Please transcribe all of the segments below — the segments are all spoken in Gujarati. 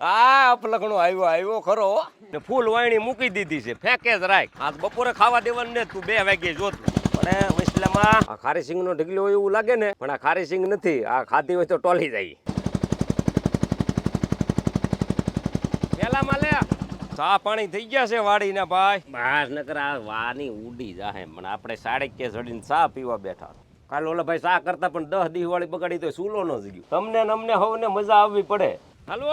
આ અપલખણો આવ્યો આવ્યો ખરો. ને ફૂલ વાયણી મૂકી દીધી છે ફેંકે જ રાખ. આજ બપોરે ખાવા દેવાનું ને તું બે વાગે જોત. પણ વૈસલામાં આ ખારી સિંગ નો ઢગલો હોય એવું લાગે ને પણ આ ખારી સિંગ નથી. આ ખાધી હોય તો ટોલી જાય. પેલામાં લે. ચા પાણી થઈ ગયા છે વાડીના ભાઈ. બહાર નકર આ વાની ઉડી જાહે. પણ આપણે સાડે કે ચડીને ચા પીવા બેઠા. કાલ ઓલા ભાઈ ચા કરતા પણ દસ દી વાળી બગાડી તો સુલો ન જગ્યું. તમને ને અમને હવને મજા આવવી પડે. હાલો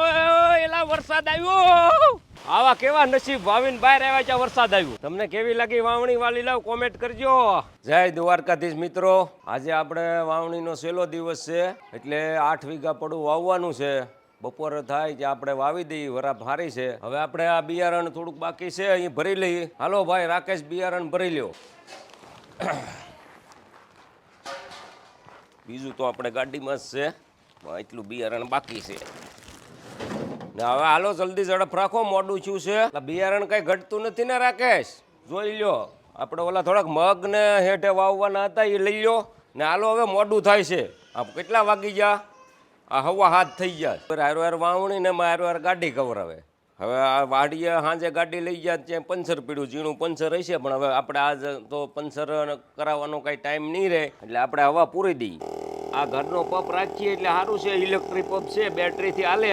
એલા વરસાદ આવ્યો. આવા કેવા નસીબ વાવીને બહાર આવ્યા છે વરસાદ આવ્યો. તમને કેવી લાગી વાવણી વાલી, લાવ કોમેન્ટ કરજો. જય દ્વારકાધીશ મિત્રો. આજે આપણે વાવણીનો છેલ્લો દિવસ છે, એટલે આઠ વીઘા પડું વાવવાનું છે. બપોર થાય કે આપણે વાવી દઈએ, વરા ભારી છે. હવે આપણે આ બિયારણ થોડુંક બાકી છે, અહીં ભરી લઈએ. હાલો ભાઈ, રાકેશ બિયારણ ભરી લ્યો. બીજું તો આપણે ગાડીમાં જ છે એટલું બિયારણ બાકી છે. ને હવે હાલો જલ્દી ઝડપ રાખો, મોડું છે. એટલે બિયારણ કઈ ઘટતું નથી ને રાકેશ? જોઈ લ્યો. આપણે ઓલા થોડાક મગ ને હેઠે વાવવાના હતા, એ લઈ લ્યો. ને હાલો હવે મોડું થાય છે. આ કેટલા વાગી ગયા? આ હવા હાથ થઈ ગયા હારો, હાર વાવણી ને હારો, હાર ગાડી કવરાવે. હવે આ વાડીએ સાંજે ગાડી લઈ ગયા ત્યાં પંચર પીડ્યું, ઝીણું પંચર હશે, પણ હવે આપણે આજ તો પંચર કરાવવાનો કાંઈ ટાઈમ નહીં રહે, એટલે આપણે હવા પૂરી દઈએ. આ ઘરનો પંપ રાખીએ એટલે સારું છે, ઇલેક્ટ્રિક પંપ છે, બેટરીથી હાલે.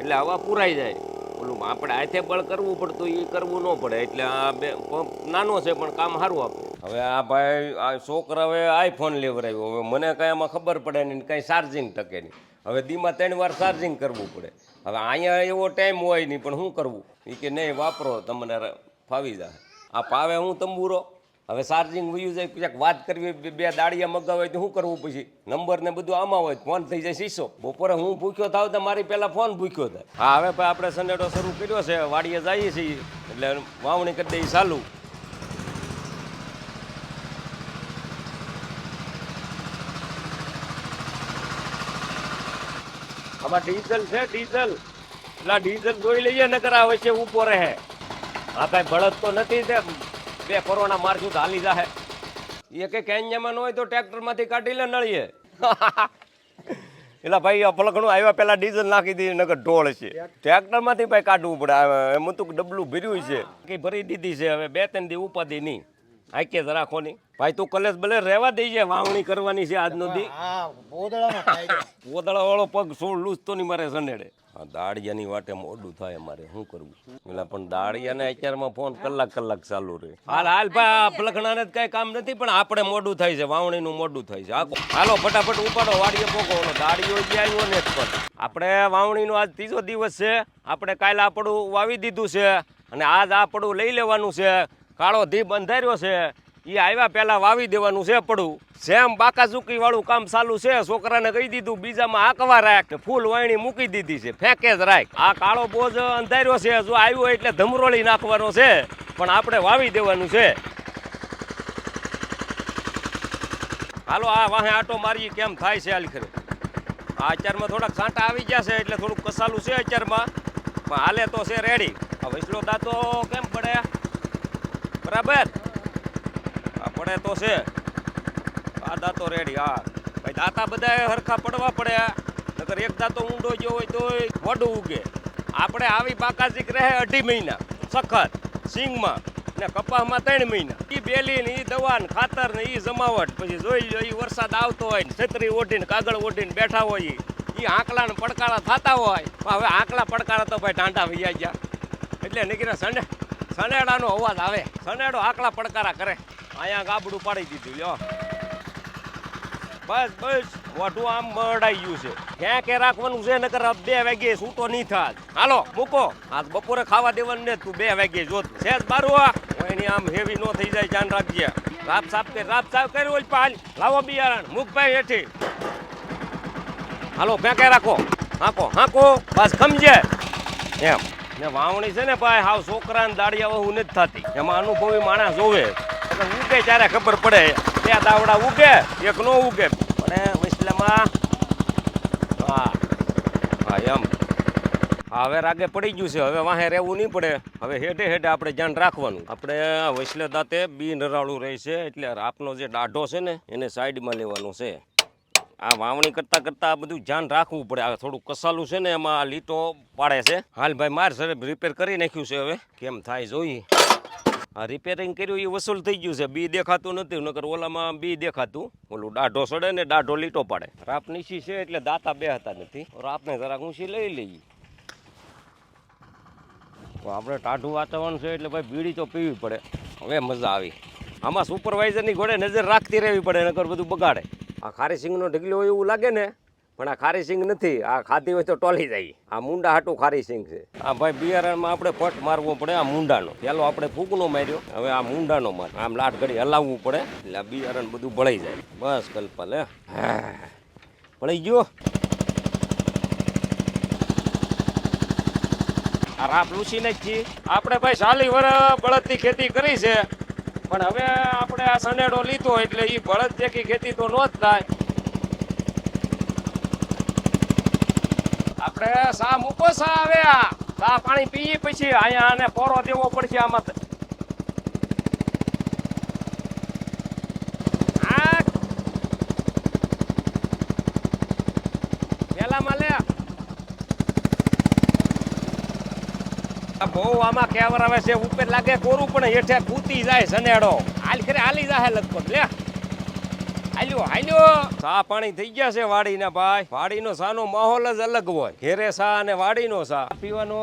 એટલે હવા પુરાઈ જાય. ઓલું આપણે હાથે બળ કરવું પડતું એ કરવું ન પડે. એટલે આ બે પંપ નાનો છે, પણ કામ સારું આપે. હવે આ ભાઈ, આ છોકરા હવે આઈફોન લેવરાવ્યો હવે મને કાંઈ એમાં ખબર પડે નહીં કાંઈ ચાર્જિંગ ટકે નહીં. હવે દીમાં ત્રણ વાર ચાર્જિંગ કરવું પડે. હવે અહીંયા એવો ટાઈમ હોય નહીં, પણ શું કરવું? એ કે નહીં, વાપરો, તમને ફાવી જાય. આ પાવે હું તંબુરો? હવે ચાર્જિંગ વયું જાય, ક્યાંક વાત કરવી બે- દાડિયા મગાવે તો શું કરવું પછી? નંબર ને બધું આમાં હોય, ફોન થઈ જાય શીશો. બપોરે હું ભૂખ્યો થાવ તો મારી પહેલા ફોન ભૂખ્યો થાય. હા, હવે ભાઈ આપણે સનેડો શરૂ કર્યો છે, વાડીએ જઈએ છીએ, એટલે વાવણી કરી દઈએ ચાલુ. આમાં ડીઝલ છે, ડીઝલ. એટલે ડીઝલ જોઈ લઈએ, નકર આવે છે ઊભો રહે. આ કાંઈ બળદ તો નથી તે બે કોરોના મારશું હાલી જાહે એ કે કેન્યામાં હોય તો ટ્રેક્ટરમાંથી કાઢી લે નળીએ એટલે ભાઈ આ પલખણું આવ્યા પહેલાં ડીઝલ નાખી દીધી નગર ઢોળ છે ટ્રેક્ટરમાંથી ભાઈ કાઢવું પડે એમ તો ડબલું ભર્યું છે કે ભરી દીધી છે હવે બે ત્રણ દી ઉપાધી નહીં આકે જરા રાખો ભાઈ તું કલેશ ભલે રહેવા દેજે વાવણી કરવાની છે આજનો દી. પોદળા વાળો પગ સોળ લૂસતો નહીં મારે સનેડે દાળિયાની વાટે મોડું થાય મારે શું કરવું? એટલે પણ દાળિયાને અત્યારમાં ફોન કલાક કલાક ચાલુ રહે. હાલ હાલ, ભાઈ, આ પલખણાને કઈ કામ નથી, પણ આપણે મોડું થાય છે, વાવણીનું મોડું થાય છે. હાલો, ફટાફટ ઉપાડો, વાડીએ પોકો દાળિયો જે આવ્યો ને પણ આપણે વાવણીનો આજ ત્રીજો દિવસ છે. આપણે કાલે આપણું વાવી દીધું છે. અને આજ આપણું લઈ લેવાનું છે. કાળો ધી બંધાર્યો છે. એ આવ્યા પહેલા વાવી દેવાનું છે પડું. સેમ બાકાઝુકી વાળું કામ ચાલુ છે, છોકરાને કહી દીધું, બીજામાં આકવા રાખ ને ફૂલ વાણી મૂકી દીધી છે, ફેંકે જ રાખ. આ કાળો બોજ અંધાર્યો છે, જો આવ્યો એટલે ધમરોળી નાખવાનો છે, પણ આપણે વાવી દેવાનું છે. હાલો, આ વાહે આટો મારી કેમ થાય છે હાલ ખરે. આ અત્યારમાં થોડાક કાંટા આવી ગયા છે, એટલે થોડુંક કસાલું છે અત્યારમાં, પણ હાલે તો છે રેડી આ વૈસલો દાંતો કેમ પડે બરાબર? પડે તો છે. આ દાંતો રેડી, હા. ભાઈ, દાંતા બધા હરખા પડવા પડે નકર એક દાંતો ઊંડો ગયો હોય તોય વડ ઉગે. આપણે આવી બાકાજીક રહે અઢી મહિના, સખત, સિંગમાં. ને કપાસમાં ત્રણ મહિના. એ બેલી ને એ દવા ને ખાતર ને એ જમાવટ. પછી જોઈ લો એ વરસાદ આવતો હોય ને છત્રી ઓઢીને, કાગળ ઓઢીને બેઠા હોય એ આંકડા ને પડકારા થતા હોય. પણ હવે આંકડા પડકારા તો ભાઈ ટાંટા વૈયા ગયા. એટલે નીકળે સને સનેડાનો અવાજ આવે. સનેડો આંકડા પડકારા કરે. અહીંયા ગાબડું પાડી દીધું, લ્યો. બસ બસ, મોઢું આમ મરડાઈ ગયું છે. ક્યાં કે રાખવાનું છે, નકર બે વાગે છૂટો નહીં થાત. હાલો, મૂકો. આજ બપોરે ખાવા દેવાનું ને તું બે વાગે જોત. સેજ બારું આ એની આમ હેવી નો થઈ જાય, ધ્યાન રાખજે. રાપ સાફ કે રાપ સાફ કર્યો હોય પાલ લાવો બિયારણ મૂકભાઈ હેઠી. હાલો ક્યાં કે રાખો. હાકો હાકો. બસ, ખમજે. એમ. ને વાવણી છે ને ભાઈ, હાવ છોકરા ને દાડિયા વહુ નથી થતી. એમાં અનુભવી માણસ જોવે. એટલે ઉગે ત્યારે ખબર પડે બે દાવડા ઉગે, એક નો ઉગે. પણ વિસલામાં, હા હા, એમ. હવે રાગે પડી ગયું છે. હવે વાહે રહેવું નહીં પડે. હવે હેઠે હેઠે આપણે ધ્યાન રાખવાનું. આપણે વૈસલે દાંતે બી નરાળું રહે છે. એટલે આપનો જે દાઢો છે ને, એને સાઈડમાં લેવાનો છે. આ વાવણી કરતા કરતા આ બધું ધ્યાન રાખવું પડે. આ થોડું કસાલું છે ને એમાં લીટો પાડે છે. હાલ ભાઈ માર સર રિપેર કરી નાખ્યું છે હવે. કેમ થાય જોઈએ આ રિપેરિંગ કર્યું એ વસૂલ થઈ ગયું છે. બી દેખાતું નથી, નકર ઓલામાં બી દેખાતું. ઓલું દાઢો સડે ને દાઢો લીટો પાડે. રાપ નીચી છે એટલે દાતા બે હતા નથી. રાપને જરાક ઊંચી લઈ લઈએ. આપણે ટાઢું વાતાવરણ છે એટલે ભાઈ બીડી તો પીવી પડે. હવે મજા આવી. આમાં સુપરવાઇઝરની ઘોડે નજર રાખતી રહેવી પડે, નકર બધું બગાડે. આ ખારી સિંગનો ઢગલો હોય એવું લાગે ને, પણ આ ખારી સિંગ નથી, આ ખાધી હોય તો ટોલી જાય. આ મુંડા હાટું ખારી સિંગ છે. આ ભાઈ બિયારણમાં આપણે ફટ મારવો પડે આ મુંડાનો. પેલો આપણે ફૂકનો માર્યો, હવે આ મુંડાનો માર. આમ લાટ ઘડી હલાવવું પડે, એટલે આ બિયારણ બધું ભળાઈ જાય. બસ કલ્પલ હે હા. ભળી ગયો. આ રાપ લૂસી નાખી આપણે ભાઈ સાલી વર બળદની ખેતી કરી છે. પણ હવે આપણે આ સનેડો લીધો એટલે એ બળદ જેકી ખેતી તો નો જ થાય. આપણે સામ ઉપસા આવે સા પાણી પીએ પછી અહીંયા આને પોરો દેવો પડશે આમાં તો. આ પેલામાં લે આ બહુ આમાં કેવર આવે છે, ઉપર લાગે કોરું, પણ હેઠે કૂતી જાય સનેડો હાલ ખરે, હાલી જાય લગભગ લે હાલ્યો હાલ્યો. સા પાણી થઈ ગયા છે વાડીના ભાઈ. વાડીનો સાનો માહોલ જ અલગ હોય. ઘેરે સા અને વાડીનો સા. પીવાનો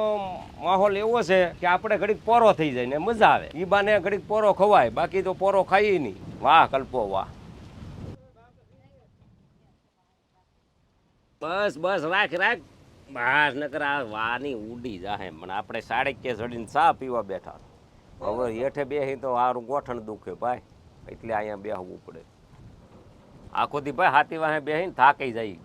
માહોલ એવો છે કે આપણે ઘડીક પોરો થઈ જાય ને મજા આવે. ઈ બાને ઘડીક પોરો ખવાય, બાકી તો પોરો ખાઈ નહીં. વાહ, કલ્પો, વાહ. બસ બસ, રાખ રાખ. બહાર, નકર આ વાની ઉડી જાહે પણ આપણે સાડે કે ચડીને ચા પીવા બેઠા. હવે હેઠે બેસી તો હારું ગોઠણ દુખે ભાઈ. એટલે અહીંયા બેહવું પડે. આખો દી ભાઈ હાથી વાહે બેસીને થાકી જાય.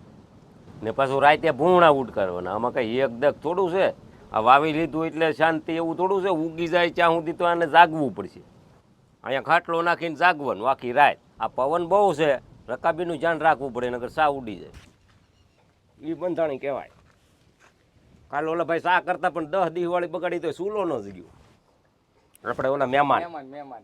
ને પાછું રાતે ભૂણા ઉડ કરવાના. આમાં કઈ એક દક થોડું છે. આ વાવી લીધું એટલે શાંતિ એવું થોડું છે. ઉગી જાય ત્યાં સુધી તો આને જાગવું પડશે. અહીંયા ખાટલો નાખીને જાગવાનું આખી રાત. આ પવન બહુ છે. રકાબીનું ધ્યાન રાખવું પડે, નકર સા ઉડી જાય. એ બંધાણી કહેવાય. કાલે ઓલા ભાઈ સા કરતા પણ દસ દી વાળી બગાડી તો સૂલો ન જ ગયો આપણે ઓલા મહેમાન. મહેમાન મહેમાન.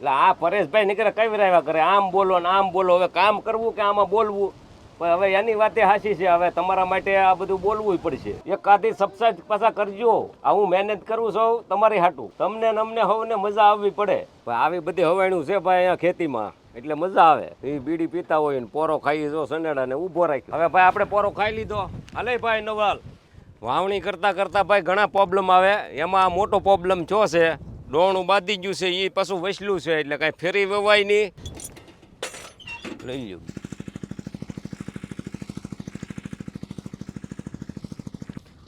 એટલે આ પરેશભાઈ નીકળે કઈ રહ્યા કરે? આમ બોલો ને આમ બોલો. હવે કામ કરવું કે આમાં બોલવું? પણ હવે એની વાતે હાસી છે. હવે તમારા માટે આ બધું બોલવું પડશે. એકાદી આધી પાછા કરજો. આ હું મહેનત કરું છું તમારી હાટું. તમને અમને હવને મજા આવવી પડે. આવી બધી હવાણું છે ભાઈ અહીંયા ખેતીમાં. એટલે મજા આવે. એ બીડી પીતા હોય ને પોરો ખાઈ જો સનેડા ને ઊભો રાખ્યો. હવે ભાઈ આપણે પોરો ખાઈ લીધો. હાલે ભાઈ નવાલ. વાવણી કરતાં કરતાં ભાઈ ઘણા પ્રોબ્લેમ આવે. એમાં આ મોટો પ્રોબ્લેમ જો છે, ડોણું બાંધી ગયું છે એ પાછું વસલું છે, એટલે કાંઈ ફેરી વવાય નહીં. લઈ લ્યો.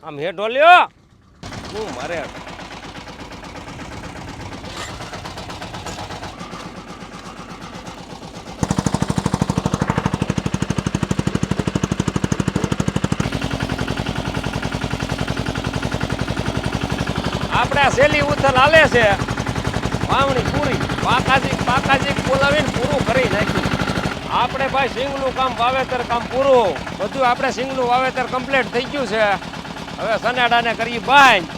આમ હેઠો લ્યો. શું મારે આપણે સેલી ઉથલ હાલે છે. વાવણી પૂરી પાકાજી પાકાજી બોલાવીને પૂરું કરી નાખ્યું. આપણે ભાઈ સિંગનું કામ વાવેતર કામ પૂરું. બધું આપણે સિંગનું વાવેતર કમ્પ્લીટ થઈ ગયું છે. હવે સનાડાને કરી બાંધ.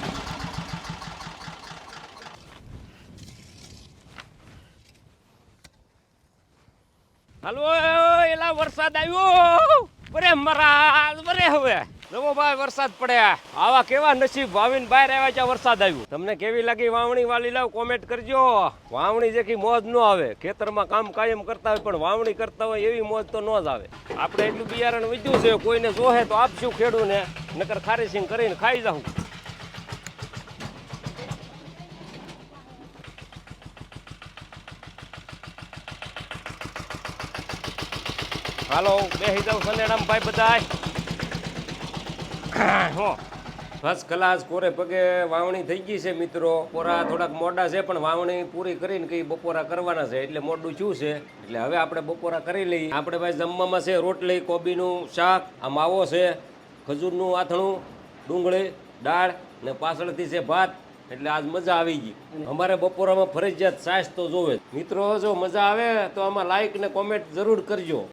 હાલો એલા વરસાદ આવ્યો. બરે મરા બરે હવે. જવો ભાઈ, વરસાદ પડ્યા. આવા કેવા નસીબ વાવીને બહાર આવ્યા છે વરસાદ આવ્યો. તમને કેવી લાગી વાવણી વાલી? લાવ કોમેન્ટ કરજો. વાવણી જેખી મોજ ન આવે. ખેતરમાં કામ કાયમ કરતા હોય પણ વાવણી કરતા હોય એવી મોજ તો ન જ આવે. આપણે એટલું બિયારણ વીજ્યું છે, કોઈને જોહે તો આપશું ખેડૂને. નકર ખારીસિંગ કરીને ખાઈ જાઉં. હાલો બેસી જાવ સનેડામ ભાઈ બધાય. ફર્સ્ટ ક્લાસ કોરે પગે વાવણી થઈ ગઈ છે, મિત્રો. પોરા થોડાક મોડા છે, પણ વાવણી પૂરી કરીને કઈ બપોરા કરવાના છે. એટલે મોડું શું છે. એટલે હવે આપણે બપોરા કરી લઈએ. આપણે ભાઈ જમવામાં છે રોટલી, કોબીનું શાક આ માવો છે. ખજૂરનું આથણું, ડુંગળી, દાળ ને પાછળથી છે ભાત. એટલે આજ મજા આવી ગઈ. અમારે બપોરામાં ફરજિયાત સાસ તો જોવે. મિત્રો, જો મજા આવે તો આમાં લાઈક ને કોમેન્ટ જરૂર કરજો.